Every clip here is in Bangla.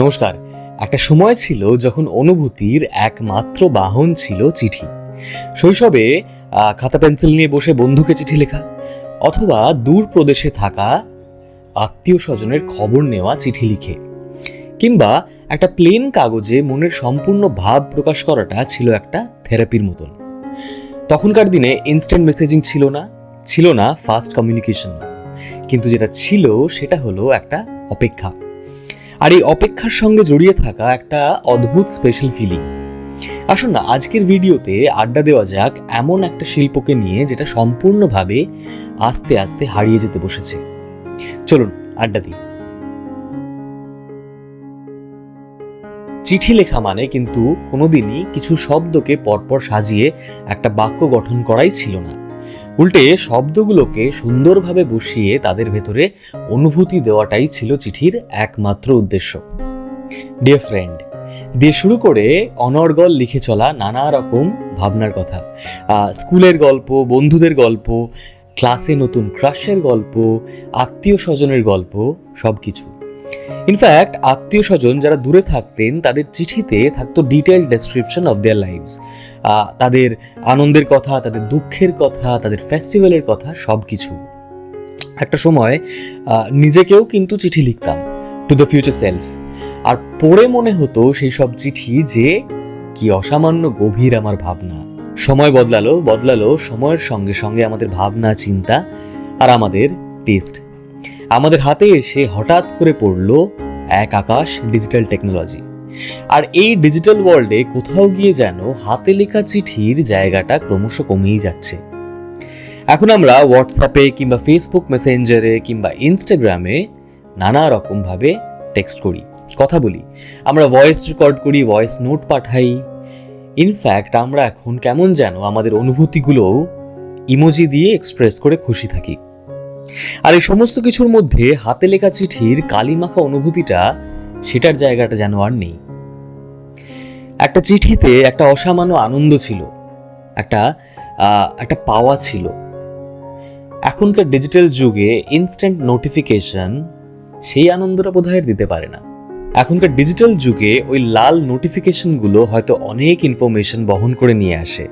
নমস্কার। একটা সময় ছিল যখন অনুভূতির একমাত্র বাহন ছিল চিঠি। শৈশবে খাতা পেন্সিল নিয়ে বসে বন্ধুকে চিঠি লেখা অথবা দূর প্রদেশে থাকা আত্মীয় স্বজনের খবর নেওয়া চিঠি লিখে। কিংবা একটা প্লেন কাগজে মনের সম্পূর্ণ ভাব প্রকাশ করাটা ছিল একটা থেরাপির মতন। তখনকার দিনে ইনস্ট্যান্ট মেসেজিং ছিল না ছিল না ফাস্ট কমিউনিকেশন কিন্তু যেটা ছিল সেটা হলো একটা অপেক্ষা। আর এই অপেক্ষার সঙ্গে জড়িয়ে থাকা একটা অদ্ভুত স্পেশাল ফিলিং আসুন না, আজকের ভিডিওতে আড্ডা দেওয়া যাক এমন একটা শিল্পকে নিয়ে যেটা সম্পূর্ণভাবে আস্তে আস্তে হারিয়ে যেতে বসেছে। চলুন, আড্ডা দিই। চিঠি লেখা মানে কিন্তু কোনোদিনই কিছু শব্দকে পরপর সাজিয়ে একটা বাক্য গঠন করাই ছিল না। উল্টে শব্দগুলোকে সুন্দরভাবে বসিয়ে তাদের ভেতরে অনুভূতি দেওয়াটাই ছিল চিঠির একমাত্র উদ্দেশ্য। ডিয়ার ফ্রেন্ড দিয়ে শুরু করে অনর্গল লিখে চলা নানা রকম ভাবনার কথা। স্কুলের গল্প, বন্ধুদের গল্প, ক্লাসে নতুন ক্রাশের গল্প, আত্মীয় স্বজনের গল্প সব কিছু ইনফ্যাক্ট আত্মীয় স্বজন যারা দূরে থাকতেন, তাদের চিঠিতে থাকতো detail description of their lives তাদের আনন্দের কথা, তাদের দুঃখের কথা, তাদের ফেস্টিভ্যালের কথা সব কিছু একটা সময় নিজেকেও কিন্তু চিঠি লিখতাম টু দ্য ফিউচার সেলফ আর পড়ে মনে হতো সেই সব চিঠি যে, কি অসামান্য গভীর আমার ভাবনা। সময় বদলালো বদলালো সময়ের সঙ্গে সঙ্গে আমাদের ভাবনা, চিন্তা আর আমাদের টেস্ট আমাদের হাতে এসে হঠাৎ করে পড়ল এক আকাশ ডিজিটাল টেকনোলজি। আর এই ডিজিটাল ওয়ার্ল্ডে কোথাও গিয়ে যেন হাতে লেখা চিঠির জায়গাটা ক্রমশ কমেই যাচ্ছে। এখন আমরা হোয়াটসঅ্যাপে কিংবা ফেসবুক মেসেঞ্জারে কিংবা ইনস্টাগ্রামে নানা রকমভাবে টেক্সট করি, কথা বলি। আমরা ভয়েস রেকর্ড করি ভয়েস নোট পাঠাই। ইনফ্যাক্ট আমরা এখন কেমন যেন আমাদের অনুভূতিগুলোও ইমোজি দিয়ে এক্সপ্রেস করে খুশি থাকি। আর এই সমস্ত কিছুর মধ্যে হাতে লেখা চিঠির কালিমাখা অনুভূতিটা সেটার জায়গাটা যেন আর নেই। একটা চিঠিতে একটা অসামান্য আনন্দ ছিল, একটা একটা পাওয়া ছিল। এখনকার ডিজিটাল যুগে ইনস্ট্যান্ট নোটিফিকেশন সেই আনন্দটা আর দিতে পারে না। এখনকার ডিজিটাল যুগে ওই লাল নোটিফিকেশনগুলো হয়তো অনেক ইনফরমেশন বহন করে নিয়ে আসে।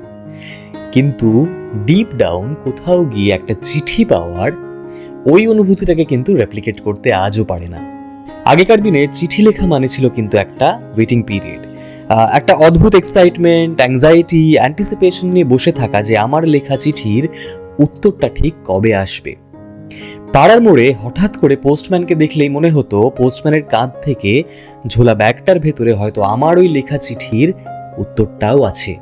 কিন্তু ডিপ ডাউন কোথাও গিয়ে একটা চিঠি পাওয়ার ওই অনুভূতিটাকে কিন্তু রেপ্লিকেট করতে আজও পারে না। আগেকার দিনে চিঠি লেখা মানে ছিল কিন্তু একটা ওয়েটিং পিরিয়ড একটা অদ্ভুত এক্সাইটমেন্ট অ্যাংজাইটি অ্যান্টিসিপেশন নিয়ে বসে থাকা যে আমার লেখা চিঠির উত্তরটা ঠিক কবে আসবে। পাড়ার মোড়ে হঠাৎ করে পোস্টম্যানকে দেখলেই মনে হতো পোস্টম্যানের কাঁধ থেকে ঝোলা ব্যাগটার ভেতরে হয়তো আমার ওই লেখা চিঠির উত্তরটাও আছে।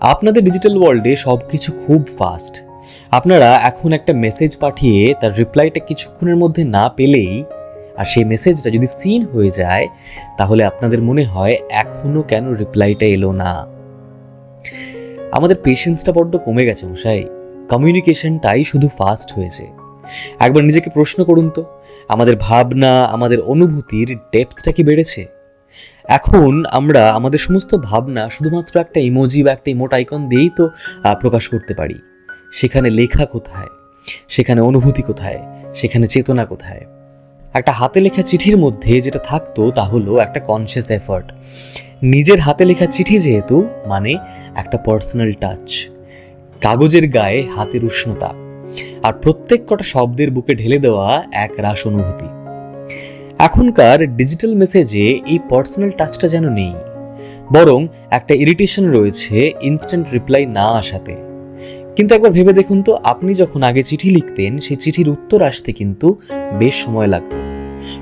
আপনাদের ডিজিটাল ওয়ার্ল্ডে সব কিছু খুব ফাস্ট আপনারা এখন একটা মেসেজ পাঠিয়ে তার রিপ্লাইটা কিছুক্ষণের মধ্যে না পেলেই আর সেই মেসেজটা যদি সিন হয়ে যায়, তাহলে আপনাদের মনে হয় এখনও কেন রিপ্লাইটা এলো না। আমাদের পেশেন্সটা বড্ড কমে গেছে মশাই। কমিউনিকেশনটাই শুধু ফাস্ট হয়েছে। একবার নিজেকে প্রশ্ন করুন তো, আমাদের ভাবনা, আমাদের অনুভূতির ডেপথটা কি বেড়েছে? এখন আমরা আমাদের সমস্ত ভাবনা শুধুমাত্র একটা ইমোজি বা একটা ইমোট আইকন দিয়েই তো প্রকাশ করতে পারি। সেখানে লেখা কোথায়? সেখানে অনুভূতি কোথায়? সেখানে চেতনা কোথায়? একটা হাতে লেখা চিঠির মধ্যে যেটা থাকতো তা হলো একটা কনসিয়াস এফর্ট নিজের হাতে লেখা চিঠি যেহেতু মানে একটা পার্সোনাল টাচ কাগজের গায়ে হাতের উষ্ণতা। আর প্রত্যেক কটা শব্দের বুকে ঢেলে দেওয়া এক রাস অনুভূতি। এখনকার ডিজিটাল মেসেজে এই পার্সোনাল টাচটা যেন নেই। বরং একটা ইরিটেশন রয়েছে ইনস্ট্যান্ট রিপ্লাই না আসাতে। কিন্তু একবার ভেবে দেখুন তো, আপনি যখন আগে চিঠি লিখতেন সেই চিঠির উত্তর আসতে কিন্তু বেশ সময় লাগত।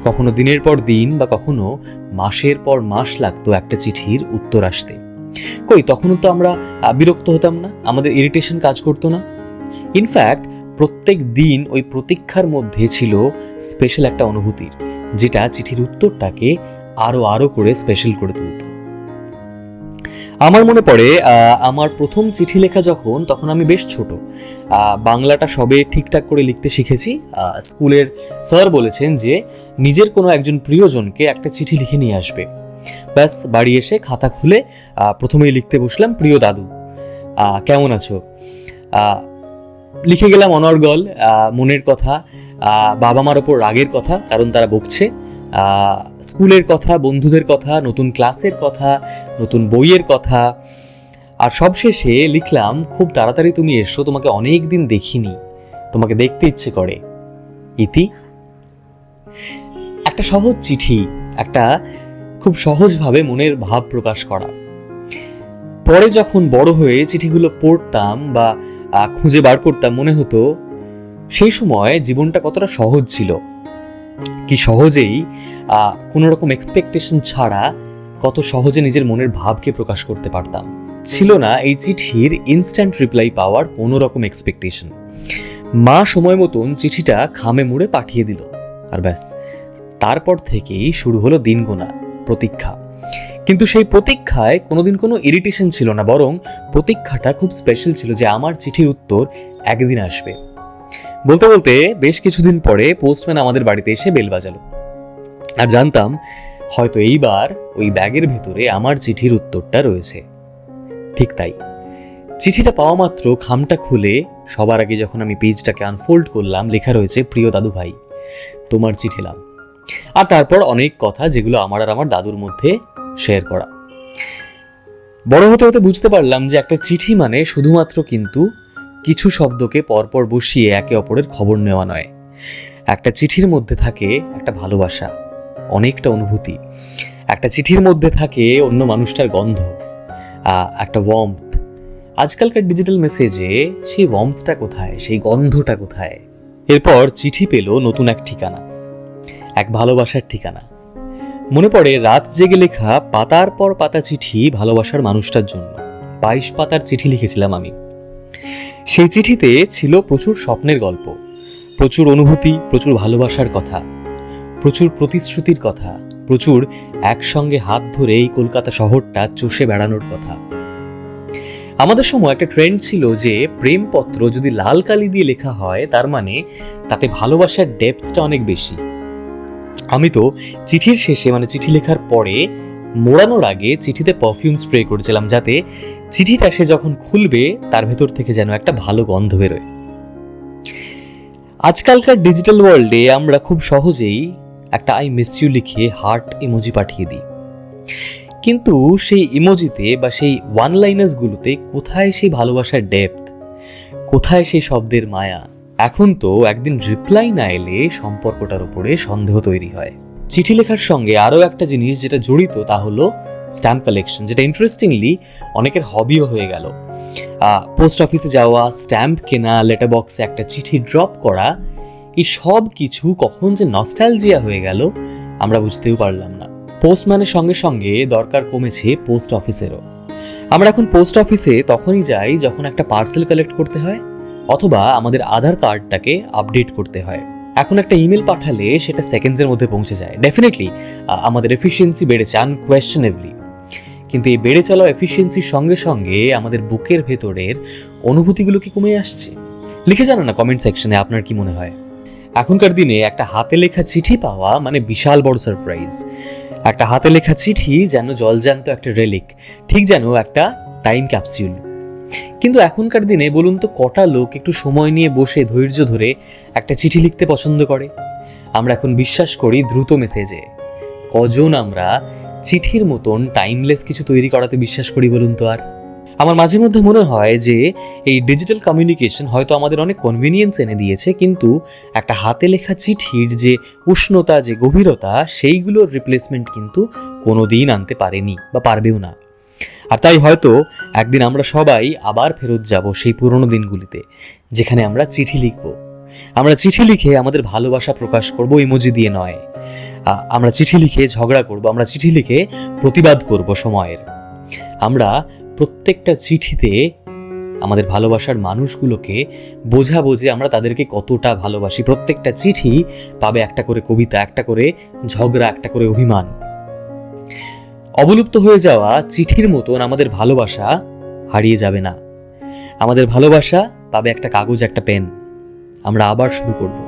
কখনো দিনের পর দিন বা কখনো মাসের পর মাস লাগতো একটা চিঠির উত্তর আসতে। কই, তখনও তো আমরা বিরক্ত হতাম না, আমাদের ইরিটেশন কাজ করতো না। ইনফ্যাক্ট প্রত্যেক দিন ওই প্রতীক্ষার মধ্যে ছিল স্পেশাল একটা অনুভূতির, যেটা চিঠির উত্তরটাকে আরও আরও করে স্পেশাল করে তুলত। আমার মনে পড়ে আমার প্রথম চিঠি লেখা যখন, তখন আমি বেশ ছোট। বাংলাটা সবে ঠিকঠাক করে লিখতে শিখেছি। স্কুলের স্যার বলেছেন যে, নিজের কোনো একজন প্রিয়জনকে একটা চিঠি লিখে নিয়ে আসবে। ব্যাস, বাড়ি এসে খাতা খুলে প্রথমেই লিখতে বসলাম, প্রিয় দাদু কেমন আছো? লিখে গেলাম অনর্গল মনের কথা বাবা মার ওপর রাগের কথা, কারণ তারা বকছে। স্কুলের কথা, বন্ধুদের কথা, নতুন ক্লাসের কথা, নতুন বইয়ের কথা। আর সবশেষে লিখলাম, খুব তাড়াতাড়ি তুমি এসো, তোমাকে অনেক দিন দেখিনি। তোমাকে দেখতে ইচ্ছে করে। ইতি? একটা সহজ চিঠি, একটা খুব সহজভাবে মনের ভাব প্রকাশ করা। পরে যখন বড় হয়ে চিঠিগুলো পড়তাম বা খুঁজে বার করতাম, মনে হতো সেই সময় জীবনটা কতটা সহজ ছিল। কি সহজেই কোনো রকম এক্সপেকটেশন ছাড়া কত সহজে নিজের মনের ভাবকে প্রকাশ করতে পারতাম। ছিল না এই চিঠির ইনস্ট্যান্ট রিপ্লাই পাওয়ার কোনো রকম এক্সপেকটেশন মা সময় মতন চিঠিটা খামে মুড়ে পাঠিয়ে দিল, আর ব্যাস। তারপর থেকেই শুরু হলো দিন গোনা প্রতীক্ষা। কিন্তু সেই প্রতীক্ষায় কোনোদিন কোনো ইরিটেশন ছিল না, বরং প্রতীক্ষাটা খুব স্পেশাল ছিল যে আমার চিঠির উত্তর একদিন আসবে। বলতে বলতে বেশ কিছুদিন পরে পোস্টম্যান আমাদের বাড়িতে এসে বেল বাজালো। আর জানতাম হয়তো এইবার ওই ব্যাগের ভেতরে আমার চিঠির উত্তরটা রয়েছে। ঠিক তাই। চিঠিটা পাওয়া মাত্র খামটা খুলে সবার আগে যখন আমি পেজটাকে আনফোল্ড করলাম, লেখা রয়েছে, প্রিয় দাদু ভাই, তোমার চিঠি লাম আর তারপর অনেক কথা যেগুলো আমার আর আমার দাদুর মধ্যে শেয়ার করা। বড় হতে হতে বুঝতে পারলাম যে একটা চিঠি মানে শুধুমাত্র কিন্তু কিছু শব্দকে পরপর বসিয়ে একে অপরের খবর নেওয়া নয়। একটা চিঠির মধ্যে থাকে একটা ভালোবাসা, অনেকটা অনুভূতি। একটা চিঠির মধ্যে থাকে অন্য মানুষটার গন্ধ একটা ওয়ার্মথ আজকালকার ডিজিটাল মেসেজে সেই ওয়ার্মথটা কোথায়, সেই গন্ধটা কোথায়? এরপর চিঠি পেল নতুন এক ঠিকানা, এক ভালোবাসার ঠিকানা। মনে পড়ে রাত জেগে লেখা পাতার পর পাতা চিঠি ভালোবাসার মানুষটার জন্য। বাইশ পাতার চিঠি লিখেছিলাম আমি। সেই চিঠিতে ছিল প্রচুর স্বপ্নের গল্প, প্রচুর অনুভূতি, প্রচুর ভালোবাসার কথা, প্রচুর প্রতিশ্রুতির কথা, প্রচুর একসঙ্গে হাত ধরে এই কলকাতা শহরটা চষে বেড়ানোর কথা। আমাদের সময় একটা ট্রেন্ড ছিল যে প্রেমপত্র যদি লাল কালি দিয়ে লেখা হয়, তার মানে তাতে ভালোবাসার ডেপথটা অনেক বেশি। আমি তো চিঠির শেষে মানে চিঠি লেখার পরে মোড়ানোর আগে চিঠিতে পারফিউম স্প্রে করেছিলাম যাতে চিঠিটা সে যখন খুলবে, তার ভেতর থেকে যেন একটা ভালো গন্ধ বেরোয়। আজকালকার ডিজিটাল ওয়ার্ল্ডে আমরা খুব সহজেই একটা আই মিস ইউ লিখে হার্ট ইমোজি পাঠিয়ে দিই। কিন্তু সেই ইমোজিতে বা সেই ওয়ান লাইনার্সগুলোতে কোথায় সেই ভালোবাসার ডেপথ কোথায় সেই শব্দের মায়া? এখন তো একদিন রিপ্লাই না এলে সম্পর্কটার উপরে সন্দেহ তৈরি হয়। চিঠি লেখার সঙ্গে আরও একটা জিনিস যেটা জড়িত তা হলো স্ট্যাম্প কালেকশন, যেটা ইন্টারেস্টিংলি অনেকের হবিও হয়ে গেল। পোস্ট অফিসে যাওয়া স্ট্যাম্প কেনা লেটার বক্সে একটা চিঠি ড্রপ করা, এই সব কিছু কখন যে নস্টালজিয়া হয়ে গেল, আমরা বুঝতেও পারলাম না। পোস্টম্যানের সঙ্গে সঙ্গে দরকার কমেছে পোস্ট অফিসেরও আমরা এখন পোস্ট অফিসে তখনই যাই যখন একটা পার্সেল কালেক্ট করতে হয়, অথবা আমাদের আধার কার্ডটাকে আপডেট করতে হয়। এখন একটা ইমেল পাঠালে সেটা সেকেন্ডসের মধ্যে পৌঁছে যায়। ডেফিনেটলি আমাদের এফিসিয়েন্সি বেড়েছে আনকোয়েশনেবলি কিন্তু এই বেড়ে চলা এফিসিয়েন্সির সঙ্গে সঙ্গে আমাদের বুকের ভেতরের অনুভূতিগুলো কি কমে আসছে? লিখে জানো না কমেন্ট সেকশনে আপনার কি মনে হয়? এখনকার দিনে একটা হাতে লেখা চিঠি পাওয়া মানে বিশাল বড় সারপ্রাইজ একটা হাতে লেখা চিঠি যেন জলজান্ত একটা রেলিক ঠিক যেন একটা টাইম ক্যাপসিউল কিন্তু এখনকার দিনে বলুন তো কটা লোক একটু সময় নিয়ে বসে ধৈর্য ধরে একটা চিঠি লিখতে পছন্দ করে? আমরা এখন বিশ্বাস করি দ্রুত মেসেজে কজন আমরা চিঠির মতন টাইমলেস কিছু তৈরি করাতে বিশ্বাস করি বলুন তো আর। আমার মাঝে মধ্যে মনে হয় যে এই ডিজিটাল কমিউনিকেশন হয়তো আমাদের অনেক কনভিনিয়েন্স এনে দিয়েছে, কিন্তু একটা হাতে লেখা চিঠির যে উষ্ণতা, যে গভীরতা, সেইগুলোর রিপ্লেসমেন্ট কিন্তু কোনো দিন আনতে পারেনি বা পারবেও না। আর তাই হয়তো একদিন আমরা সবাই আবার ফেরত যাব সেই পুরনো দিনগুলিতে, যেখানে আমরা চিঠি লিখব। আমরা চিঠি লিখে আমাদের ভালোবাসা প্রকাশ করব ইমোজি দিয়ে নয়। আমরা চিঠি লিখে ঝগড়া করব, আমরা চিঠি লিখে প্রতিবাদ করব সময়ের। আমরা প্রত্যেকটা চিঠিতে আমাদের ভালোবাসার মানুষগুলোকে বোঝাবো যে আমরা তাদেরকে কতটা ভালোবাসি। প্রত্যেকটা চিঠি পাবে একটা করে কবিতা, একটা করে ঝগড়া, একটা করে অভিমান। অবলুপ্ত হয়ে যাওয়া চিঠির মতন আমাদের ভালোবাসা হারিয়ে যাবে না। আমাদের ভালোবাসা পাবে একটা কাগজ, একটা পেন। আমরা আবার শুরু করব।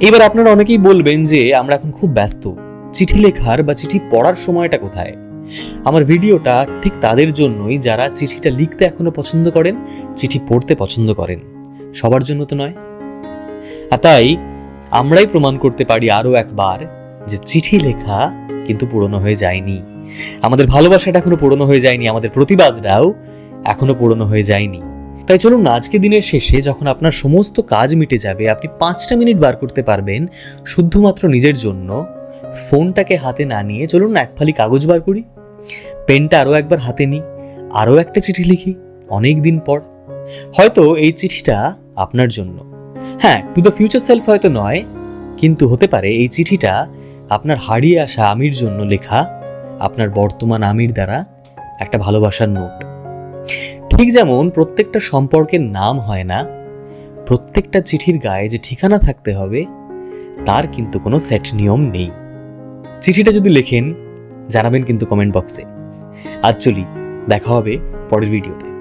এবার আপনারা অনেকেই বলবেন যে আমরা এখন খুব ব্যস্ত। চিঠি লেখার বা চিঠি পড়ার সময়টা কোথায়? আমার ভিডিওটা ঠিক তাদের জন্যই যারা চিঠিটা লিখতে এখনও পছন্দ করেন, চিঠি পড়তে পছন্দ করেন। সবার জন্য তো নয়। আর তাই আমরাই প্রমাণ করতে পারি আরও একবার যে চিঠি লেখা কিন্তু পুরনো হয়ে যায়নি। আমাদের ভালোবাসাটা এখনও পুরনো হয়ে যায়নি, আমাদের প্রতিবাদটাও এখনও পুরনো হয়ে যায়নি। তাই চলুন আজকে দিনের শেষে যখন আপনার সমস্ত কাজ মিটে যাবে, আপনি পাঁচটা মিনিট বার করতে পারবেন শুধুমাত্র নিজের জন্য। ফোনটাকে হাতে না নিয়ে চলুন এক ফালি কাগজ বার করি। পেনটা আরও একবার হাতে নিই, আরও একটা চিঠি লিখি, অনেক দিন পর। হয়তো এই চিঠিটা আপনার জন্য। হ্যাঁ টু দ্য ফিউচার সেলফ হয়তো নয়, কিন্তু হতে পারে এই চিঠিটা আপনার হারিয়ে আসা আমির জন্য লেখা, আপনার বর্তমান আমির দ্বারা একটা ভালোবাসার নোট। ঠিক যেমন প্রত্যেকটা সম্পর্কের নাম হয় না, প্রত্যেকটা চিঠির গায়ে যে ঠিকানা থাকতে হবে, তার কিন্তু কোনো সেট নিয়ম নেই। চিঠিটা যদি লেখেন, জানাবেন কিন্তু কমেন্ট বক্সে আর চলি, দেখা হবে পরের ভিডিওতে